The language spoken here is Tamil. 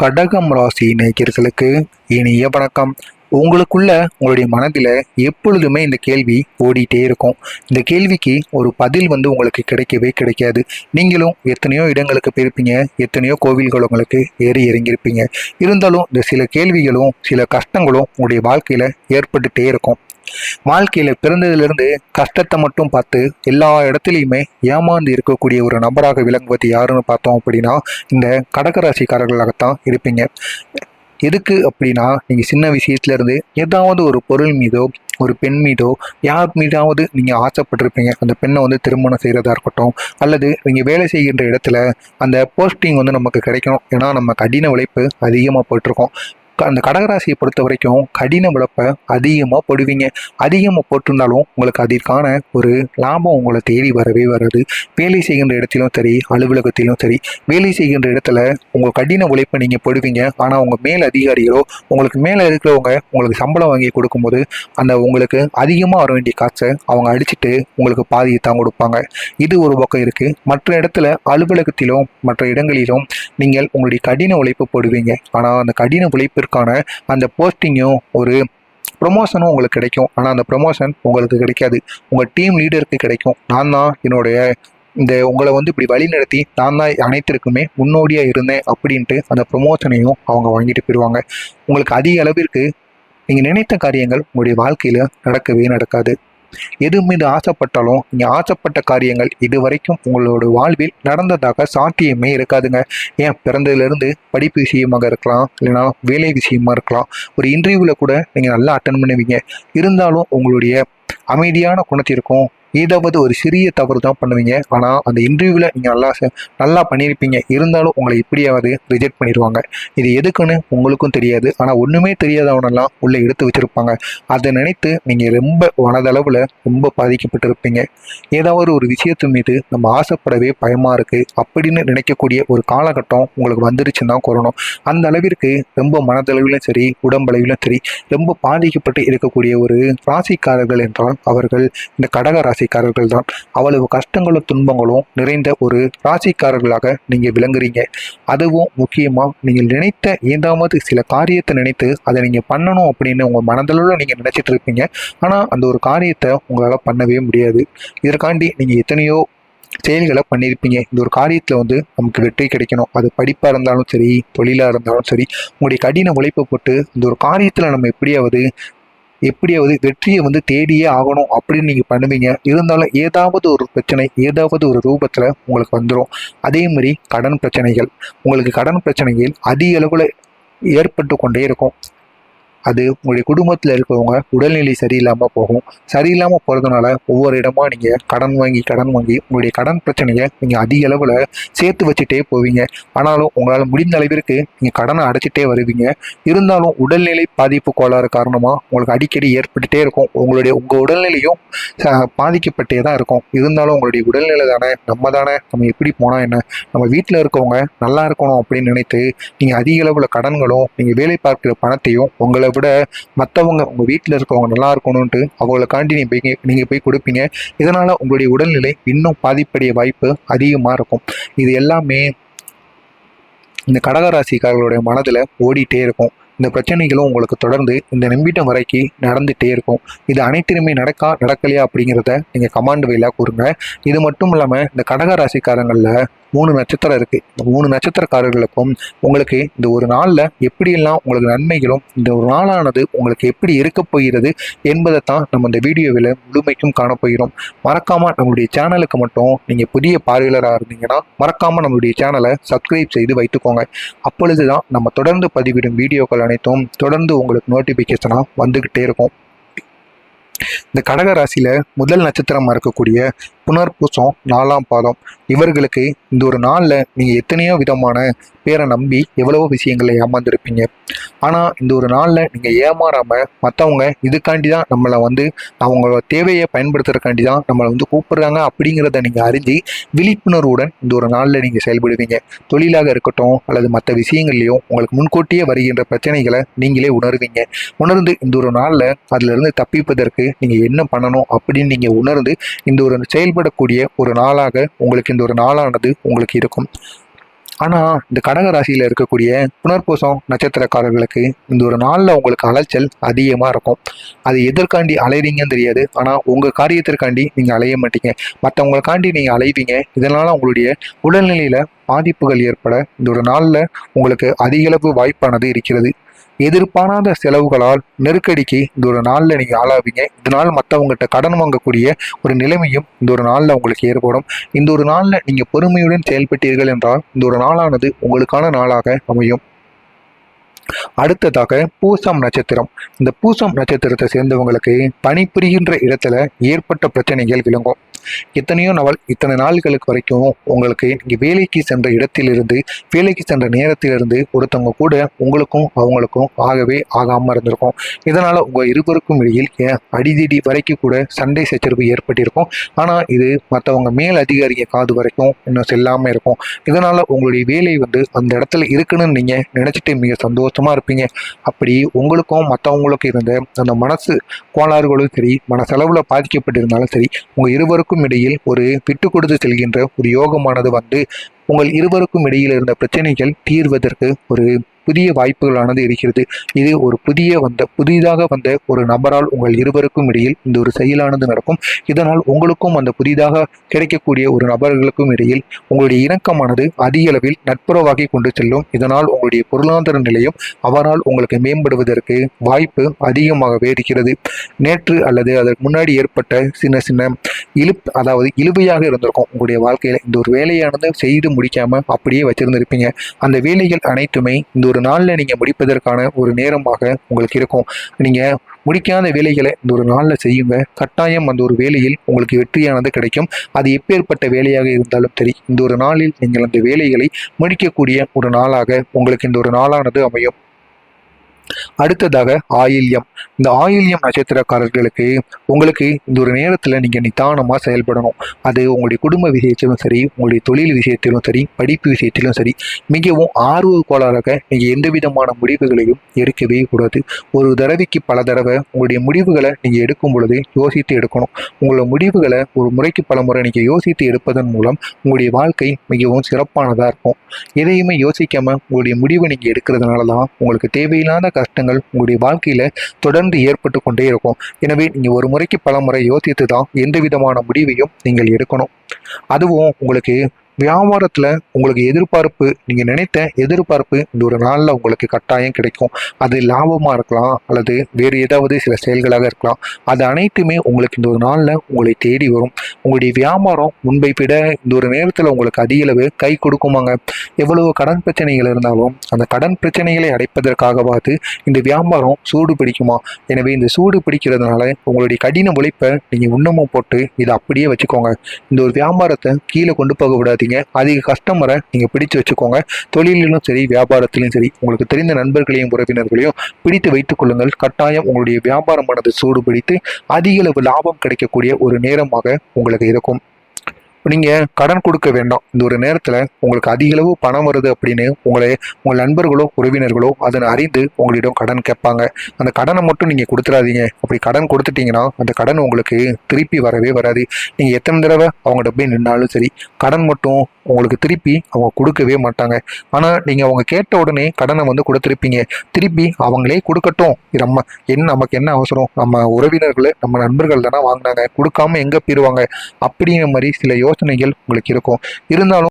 கடகம் ராசி நேயர்களுக்கு இனிய வணக்கம். உங்களுக்குள்ள உங்களுடைய மனதில் எப்பொழுதுமே இந்த கேள்வி ஓடிட்டே இருக்கும். இந்த கேள்விக்கு ஒரு பதில் வந்து உங்களுக்கு கிடைக்கவே கிடைக்காது. நீங்களும் எத்தனையோ இடங்களுக்கு போயிருப்பீங்க எத்தனையோ கோவில்கள் உங்களுக்கு ஏறி இறங்கியிருப்பீங்க. இருந்தாலும் இந்த சில கேள்விகளும் சில கஷ்டங்களும் உங்களுடைய வாழ்க்கையில் ஏற்பட்டுட்டே இருக்கும். வாழ்க்கையில பிறந்ததிலிருந்து கஷ்டத்தை மட்டும் பார்த்து எல்லா இடத்துலையுமே ஏமாந்து இருக்கக்கூடிய ஒரு நபராக விளங்குவது யாருன்னு பார்த்தோம் அப்படின்னா இந்த கடகராசிக்காரர்களாகத்தான் இருப்பீங்க. எதுக்கு அப்படின்னா நீங்கள் சின்ன விஷயத்துல இருந்து ஏதாவது ஒரு பொருள் மீதோ ஒரு பெண் மீதோ யார் மீதாவது நீங்கள் ஆசைப்பட்டிருப்பீங்க. அந்த பெண்ணை வந்து திருமணம் செய்கிறதா இருக்கட்டும் அல்லது நீங்கள் வேலை செய்கின்ற இடத்துல அந்த போஸ்டிங் வந்து நமக்கு கிடைக்கணும். ஏன்னா நம்ம கடின உழைப்பு அதிகமாக போட்டிருக்கோம் அந்த கடகராசியை பொறுத்த வரைக்கும் கடின உழைப்பை அதிகமாக போடுவீங்க. அதிகமாக போட்டிருந்தாலும் உங்களுக்கு அதற்கான ஒரு லாபம் உங்களை தேடி வரவே வராது. வேலை செய்கின்ற இடத்திலும் சரி அலுவலகத்திலும் சரி வேலை செய்கின்ற இடத்துல உங்கள் கடின உழைப்பை நீங்கள் போடுவீங்க. ஆனால் உங்கள் மேல் அதிகாரிகளோ உங்களுக்கு மேலே இருக்கிறவங்க உங்களுக்கு சம்பளம் வாங்கி கொடுக்கும்போது அந்த உங்களுக்கு அதிகமாக வர வேண்டிய காசை அவங்க அடிச்சுட்டு உங்களுக்கு பாதியை தான் கொடுப்பாங்க. இது ஒரு பக்கம் இருக்குது மற்ற இடத்துல அலுவலகத்திலும் மற்ற இடங்களிலும் நீங்கள் உங்களுடைய கடின உழைப்பு போடுவீங்க. ஆனால் அந்த கடின உழைப்பிற்கான அந்த போஸ்டிங்கும் ஒரு ப்ரொமோஷனும் உங்களுக்கு கிடைக்கும். ஆனால் அந்த ப்ரொமோஷன் உங்களுக்கு கிடைக்காது. உங்கள் டீம் லீடருக்கு கிடைக்கும். நான் தான் என்னுடைய இந்த உங்களை வந்து இப்படி வழி நடத்தி நான் தான் அனைத்திற்குமே முன்னோடியாக இருந்தேன் அப்படின்ட்டு அந்த ப்ரொமோஷனையும் அவங்க வாங்கிட்டு போயிடுவாங்க. உங்களுக்கு அதிக அளவிற்கு நீங்கள் நினைத்த காரியங்கள் உங்களுடைய வாழ்க்கையில் நடக்கவே நடக்காது. எது மீது ஆசைப்பட்டாலும் நீங்கள் ஆசைப்பட்ட காரியங்கள் இதுவரைக்கும் உங்களோட வாழ்வில் நடந்ததாக சாத்தியமே இருக்காதுங்க. ஏன்? பிறந்ததுலேருந்து படிப்பு விஷயமாக இருக்கலாம் இல்லைனா வேலை விஷயமா இருக்கலாம். ஒரு இன்டர்வியூவில் கூட நீங்கள் நல்லா அட்டன் பண்ணுவீங்க. இருந்தாலும் உங்களுடைய அமைதியான குணத்திற்கும் ஏதாவது ஒரு சிறிய தவறு தான் பண்ணுவீங்க. ஆனால் அந்த இன்டர்வியூவில் நீங்கள் நல்லா நல்லா பண்ணியிருப்பீங்க. இருந்தாலும் உங்களை எப்படியாவது ரிஜெக்ட் பண்ணிடுவாங்க. இது எதுக்குன்னு உங்களுக்கும் தெரியாது. ஆனால் ஒன்றுமே தெரியாதவனெல்லாம் உள்ளே எடுத்து வச்சுருப்பாங்க. அதை நினைத்து நீங்கள் ரொம்ப மனதளவில் ரொம்ப பாதிக்கப்பட்டிருப்பீங்க. ஏதாவது ஒரு விஷயத்து மீது நம்ம ஆசைப்படவே பயமாக இருக்குது அப்படின்னு நினைக்கக்கூடிய ஒரு காலகட்டம் உங்களுக்கு வந்துருச்சுன்னு தான் கூறணும். அந்த அளவிற்கு ரொம்ப மனதளவிலும் சரி உடம்பளவிலும் சரி ரொம்ப பாதிக்கப்பட்டு இருக்கக்கூடிய ஒரு ராசிக்காரர்கள் என்றால் அவர்கள் இந்த கடக ராசி ராசிக்காரர்கள் தான். அவ்வளவு கஷ்டங்களும் துன்பங்களும் நிறைந்த ஒரு ராசிக்காரர்களாக நீங்கள் விளங்குறீங்க. அதுவும் முக்கியமாக நீங்கள் நினைத்த ஏதாவது சில காரியத்தை நினைத்து அதை நீங்கள் பண்ணணும் அப்படின்னு உங்கள் மனதளவில் நீங்கள் நினச்சிட்டு இருப்பீங்க. ஆனால் அந்த ஒரு காரியத்தை உங்களால் பண்ணவே முடியாது. இதற்காண்டி நீங்கள் எத்தனையோ செயல்களை பண்ணியிருப்பீங்க. இந்த ஒரு காரியத்தில் வந்து நமக்கு வெற்றி கிடைக்கணும். அது படிப்பாக இருந்தாலும் சரி தொழிலாக இருந்தாலும் சரி உங்களுடைய கடின உழைப்பை போட்டு இந்த ஒரு காரியத்தில் நம்ம எப்படியாவது எப்படியாவது வெற்றியை வந்து தேடியே ஆகணும் அப்படின்னு நீங்கள் பண்ணுவீங்க. இருந்தாலும் ஏதாவது ஒரு பிரச்சனை ஏதாவது ஒரு ரூபத்தில் உங்களுக்கு வந்துடும் அதே மாதிரி கடன் பிரச்சனைகள். உங்களுக்கு கடன் பிரச்சனைகள் அதிக அளவில் ஏற்பட்டு கொண்டே இருக்கும். அது உங்களுடைய குடும்பத்தில் இருக்கிறவங்க உடல்நிலை சரியில்லாமல் போகும். சரியில்லாமல் போகிறதுனால ஒவ்வொரு இடமா நீங்கள் கடன் வாங்கி கடன் வாங்கி உங்களுடைய கடன் பிரச்சனையை நீங்கள் அதிக அளவில் சேர்த்து வச்சுட்டே போவீங்க. ஆனாலும் உங்களால் முடிந்த அளவிற்கு நீங்கள் கடனை அடைச்சிட்டே வருவீங்க. இருந்தாலும் உடல்நிலை பாதிப்பு கோளாறு காரணமாக உங்களுக்கு அடிக்கடி ஏற்பட்டுட்டே இருக்கும். உங்களுடைய உங்கள் உடல்நிலையும் ச- பாதிக்கப்பட்டே தான் இருக்கும். இருந்தாலும் உங்களுடைய உடல்நிலை தானே நம்ம தானே நம்ம எப்படி போனால் என்ன? நம்ம வீட்டில் இருக்கவங்க நல்லா இருக்கணும் அப்படின்னு நினைத்து நீங்கள் அதிக அளவில் கடன்களும் நீங்கள் வேலை பார்க்குற பணத்தையும் உங்களை விட மற்றவங்க உங்கள் வீட்டில் இருக்கவங்க நல்லா இருக்கணும்ன்ட்டு அவங்களுக்காண்டி நீ போய் நீங்கள் போய் கொடுப்பீங்க. இதனால் உங்களுடைய உடல்நிலை இன்னும் பாதிப்படைய வாய்ப்பு அதிகமாக இருக்கும். இது எல்லாமே இந்த கடகராசிக்காரர்களுடைய மனதில் ஓடிட்டே இருக்கும். இந்த பிரச்சனைகளும் உங்களுக்கு தொடர்ந்து இந்த நிமிடம் வரைக்கும் நடந்துகிட்டே இருக்கும். இது அனைத்திலுமே நடக்கா நடக்கலையா அப்படிங்கிறத நீங்கள் கமாண்ட் வழியாக கூறுங்க. இது மட்டும் இல்லாமல் இந்த கடக ராசிக்காரங்களில் மூணு நட்சத்திரம் இருக்குது இந்த மூணு நட்சத்திரக்காரர்களுக்கும் உங்களுக்கு இந்த ஒரு நாளில் எப்படியெல்லாம் உங்களுக்கு நன்மைகளும் இந்த ஒரு நாளானது உங்களுக்கு எப்படி இருக்க போகிறது என்பதை தான் நம்ம இந்த வீடியோவில் முழுமைக்கும் காணப்போகிறோம் மறக்காமல் நம்மளுடைய சேனலுக்கு மட்டும் நீங்கள் புதிய பார்வையாளராக இருந்தீங்கன்னா மறக்காமல் நம்மளுடைய சேனலை சப்ஸ்கிரைப் செய்து வைத்துக்கோங்க. அப்பொழுது தான் நம்ம தொடர்ந்து பதிவிடும் வீடியோக்கள் அனைத்தும் தொடர்ந்து உங்களுக்கு நோட்டிஃபிகேஷனாக வந்துக்கிட்டே இருக்கும். இந்த கடக ராசியில் முதல் நட்சத்திரமாக இருக்கக்கூடிய புனர்பூசம் நாலாம் பாதம். இவர்களுக்கு இந்த ஒரு நாளில் நீங்கள் எத்தனையோ விதமான பேரை நம்பி எவ்வளவோ விஷயங்களை ஏமாந்துருப்பீங்க. ஆனால் இந்த ஒரு நாளில் நீங்கள் ஏமாறாமல் மற்றவங்க இதுக்காண்டி தான் நம்மளை வந்து அவங்களோட தேவையை பயன்படுத்துறதுக்காண்டி தான் நம்மளை வந்து கூப்பிடுறாங்க அப்படிங்கிறத நீங்கள் அறிஞ்சு விழிப்புணர்வுடன் இந்த ஒரு நாளில் நீங்கள் செயல்படுவீங்க. தொழிலாக இருக்கட்டும் அல்லது மற்ற விஷயங்கள்லையும் உங்களுக்கு முன்கூட்டியே வருகின்ற பிரச்சனைகளை நீங்களே உணர்வீங்க. உணர்ந்து இந்த ஒரு நாளில் அதிலிருந்து தப்பிப்பதற்கு நீங்கள் என்ன பண்ணணும் அப்படின்னு நீங்கள் உணர்ந்து இந்த ஒரு பயன்படக்கூடிய ஒரு நாளாக உங்களுக்கு இந்த ஒரு நாளானது உங்களுக்கு இருக்கும். ஆனால் இந்த கடக ராசியில் இருக்கக்கூடிய புனர்பூசம் நட்சத்திரக்காரர்களுக்கு இந்த ஒரு நாளில் உங்களுக்கு அலைச்சல் அதிகமாக இருக்கும். அது எதற்காண்டி அலைறீங்கன்னு தெரியாது. ஆனால் உங்கள் காரியத்திற்காண்டி நீங்கள் அலைய மாட்டீங்க. மற்றவங்களுக்காண்டி நீங்கள் அலைவீங்க. இதனால் உங்களுடைய உடல்நிலையில் பாதிப்புகள் ஏற்பட இந்த ஒரு நாளில் உங்களுக்கு அதிகளவு வாய்ப்பானது இருக்கிறது. எதிர்பாராத செலவுகளால் நெருக்கடிக்கு இந்த ஒரு நாளில் நீங்கள் ஆளாவீங்க. இதனால் மற்றவங்ககிட்ட கடன் வாங்கக்கூடிய ஒரு நிலைமையும் இந்த ஒரு நாளில் உங்களுக்கு ஏற்படும். இந்த ஒரு நாளில் நீங்கள் பொறுமையுடன் செயல்பட்டீர்கள் என்றால் இந்த ஒரு நாளானது உங்களுக்கான நாளாக அமையும். அடுத்ததாக பூசம் நட்சத்திரம். இந்த பூசம் நட்சத்திரத்தை சேர்ந்தவங்களுக்கு பணிபுரிகின்ற இடத்துல ஏற்பட்ட பிரச்சனைகள் விளங்கும். எத்தனையோ நாள் இத்தனை நாள்களுக்கு வரைக்கும் உங்களுக்கு இங்கே வேலைக்கு சென்ற இடத்திலிருந்து வேலைக்கு சென்ற நேரத்திலிருந்து ஒருத்தவங்க கூட உங்களுக்கும் அவங்களுக்கும் ஆகவே ஆகாமல் இருந்திருக்கும். இதனால் உங்கள் இருவருக்கும் இடையில் ஏன் அடிதிடி வரைக்கும் கூட சண்டை சச்சரவு ஏற்பட்டிருக்கும். ஆனால் இது மற்றவங்க மேல் அதிகாரிங்க காது வரைக்கும் இன்னும் செல்லாமல் இருக்கும். இதனால் உங்களுடைய வேலை வந்து அந்த இடத்துல இருக்குன்னு நீங்கள் நினச்சிட்டு மிக சந்தோஷமாக இருப்பீங்க. அப்படி உங்களுக்கும் மற்றவங்களுக்கும் இருந்த அந்த மனசு கோளாறுகளும் சரி மனசளவில் பாதிக்கப்பட்டிருந்தாலும் சரி உங்கள் இருவருக்கும் இடையில் ஒரு விட்டு கொடுத்து செல்கின்ற ஒரு யோகமானது வந்து உங்கள் இருவருக்கும் இடையில் இருந்த பிரச்சனைகள் தீர்வதற்கு ஒரு புதிய வாய்ப்புகளானது இருக்கிறது. இது ஒரு புதிய வந்த புதிதாக வந்த ஒரு நபரால் உங்கள் இருவருக்கும் இடையில் இந்த ஒரு செயலானது நடக்கும். இதனால் உங்களுக்கும் அந்த புதிதாக கிடைக்கக்கூடிய ஒரு நபர்களுக்கும் இடையில் உங்களுடைய இணக்கமானது அதிக அளவில் நட்புறவாகி கொண்டு செல்லும். இதனால் உங்களுடைய பொருளாதார நிலையம் அவரால் உங்களுக்கு மேம்படுவதற்கு வாய்ப்பு அதிகமாகவே இருக்கிறது நேற்று அல்லது அதற்கு முன்னாடி ஏற்பட்ட சின்ன சின்ன இழுப் அதாவது இழுவையாக இருந்திருக்கும். உங்களுடைய வாழ்க்கையில் இந்த ஒரு வேலையானது செய்து முடிக்காம அப்படியே வச்சிருந்திருப்பீங்க. அந்த வேலைகள் அனைத்துமே இந்த ஒரு நாளில் நீங்கள் முடிப்பதற்கான ஒரு நேரமாக உங்களுக்கு இருக்கும். நீங்கள் முடிக்காத வேலைகளை இந்த ஒரு நாளில் செய்யுங்க. கட்டாயம் அந்த ஒரு வேலையில் உங்களுக்கு வெற்றியானது கிடைக்கும். அது எப்பேற்பட்ட வேலையாக இருந்தாலும் சரி இந்த ஒரு நாளில் நீங்கள் அந்த வேலைகளை முடிக்கக்கூடிய ஒரு நாளாக உங்களுக்கு இந்த ஒரு நாளானது அமையும். அடுத்ததாக ஆயில்யம். இந்த ஆயில்யம் நட்சத்திரக்காரர்களுக்கு உங்களுக்கு இந்த ஒரு நேரத்தில் நீங்கள் நிதானமாக செயல்படணும். அது உங்களுடைய குடும்ப விஷயத்திலும் சரி உங்களுடைய தொழில் விஷயத்திலும் சரி படிப்பு விஷயத்திலும் சரி மிகவும் ஆர்வ கோளாறாக நீங்கள் எந்த விதமான முடிவுகளையும் எடுக்கவே கூடாது. ஒரு தடவைக்கு பல தடவை உங்களுடைய முடிவுகளை நீங்கள் எடுக்கும் பொழுது யோசித்து எடுக்கணும். உங்களோட முடிவுகளை ஒரு முறைக்கு பல முறை நீங்கள் யோசித்து எடுப்பதன் மூலம் உங்களுடைய வாழ்க்கை மிகவும் சிறப்பானதாக இருக்கும். எதையுமே யோசிக்காமல் உங்களுடைய முடிவை நீங்கள் எடுக்கிறதுனால தான் உங்களுக்கு தேவையில்லாத கஷ்டங்கள் உங்களுடைய வாழ்க்கையில் தொடர்ந்து ஏற்பட்டு கொண்டே இருக்கும். எனவே நீங்கள் ஒரு முறைக்கு பல முறை யோசித்து தான் எந்த விதமான முடிவையும் நீங்கள் எடுக்கணும். அதுவும் உங்களுக்கு வியாபாரத்தில் உங்களுக்கு எதிர்பார்ப்பு நீங்கள் நினைத்த எதிர்பார்ப்பு இந்த ஒரு நாளில் உங்களுக்கு கட்டாயம் கிடைக்கும். அது லாபமாக இருக்கலாம் அல்லது வேறு ஏதாவது சில செயல்களாக இருக்கலாம். அது அனைத்துமே உங்களுக்கு இந்த ஒரு நாளில் உங்களை தேடி வரும். உங்களுடைய வியாபாரம் முன்பை விட இந்த ஒரு நேரத்தில் உங்களுக்கு அதிக அளவு கை கொடுக்குமாங்க. எவ்வளவு கடன் பிரச்சனைகள் இருந்தாலும் அந்த கடன் பிரச்சனைகளை அடைப்பதற்காகவாது இந்த வியாபாரம் சூடு பிடிக்குமா? எனவே இந்த சூடு பிடிக்கிறதுனால உங்களுடைய கடின உழைப்பை நீங்கள் உண்ணமும் போட்டு இதை அப்படியே வச்சுக்கோங்க. இந்த ஒரு வியாபாரத்தை கீழே கொண்டு போக விடாதீங்க. அதிக கஸ்டமரை நீங்கள் பிடிச்சு வச்சுக்கோங்க. தொழிலிலும் சரி வியாபாரத்திலும் சரி உங்களுக்கு தெரிந்த நண்பர்களையும் உறவினர்களையும் பிடித்து வைத்துக் கொள்ளுங்கள். கட்டாயம் உங்களுடைய வியாபாரமானது சூடு பிடித்து அதிக அளவு லாபம் கிடைக்கக்கூடிய ஒரு நேரமாக உங்களுக்கு இருக்கும். நீங்கள் கடன் கொடுக்க வேண்டாம். இந்த ஒரு நேரத்தில் உங்களுக்கு அதிகளவு பணம் வருது அப்படின்னு உங்களை உங்கள் நண்பர்களோ உறவினர்களோ அதனை அறிந்து உங்களிடம் கடன் கேட்பாங்க. அந்த கடனை மட்டும் நீங்கள் கொடுத்துடாதீங்க. அப்படி கடன் கொடுத்துட்டீங்கன்னா அந்த கடன் உங்களுக்கு திருப்பி வரவே வராது. நீங்கள் எத்தனை தடவை அவங்கள்ட்ட போய் நின்னாலும் சரி கடன் மட்டும் உங்களுக்கு திருப்பி அவங்க கொடுக்கவே மாட்டாங்க. ஆனால் நீங்கள் அவங்க கேட்ட உடனே கடனை வந்து கொடுத்துருப்பீங்க. திருப்பி அவங்களே கொடுக்கட்டும். இது நம்ம என்ன நமக்கு என்ன அவசரம்? நம்ம உறவினர்களை நம்ம நண்பர்கள் தானே வாங்கினாங்க. கொடுக்காம எங்கே போயிடுவாங்க அப்படிங்கிற மாதிரி சில யோசனைகள் உங்களுக்கு இருக்கும். இருந்தாலும்